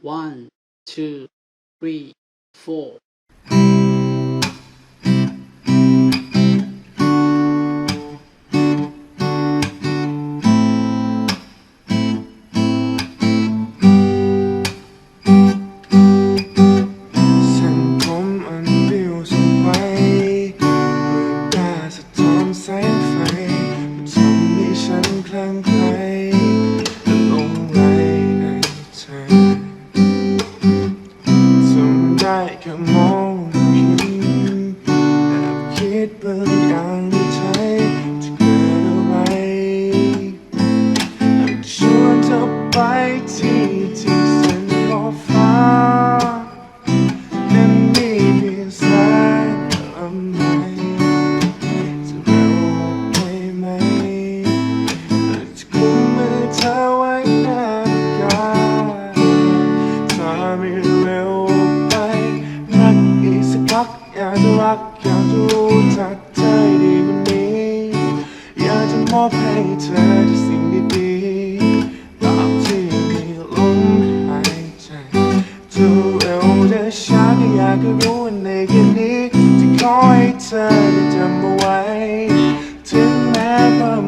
one two three four ากจะรักอยากจะรู้จักเธอใจดีกว่านี้อยากจะมอบให้เธอที่สิ่งดีๆตามที่มีลมหายใจจะเร็วจะช้าก็อยากจะรู้ว่าในแค่นี้ที่ขอให้เธอได้จำเอาไว้ถึงแม้ว่ามั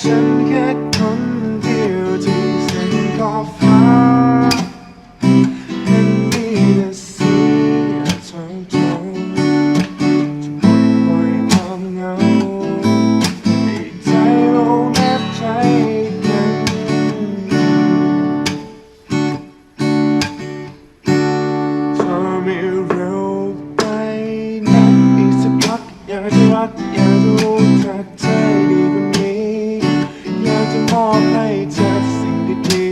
ขอ อบให้เธอสิ่งดี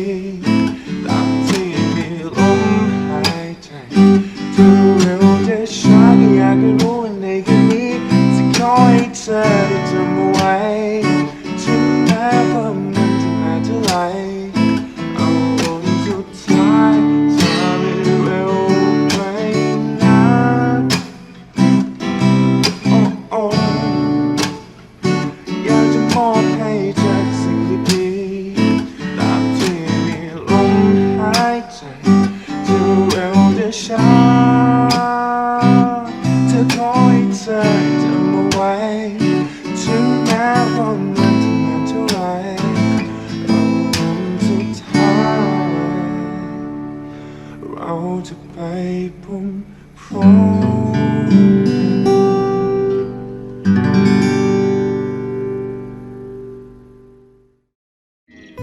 ช้าจะขอให้เธอจำเอาไว้ ถึงแม้ว่ามันจะนานเท่าไรเราวันสุดท้ายเราจะไปพร้อมพร้อม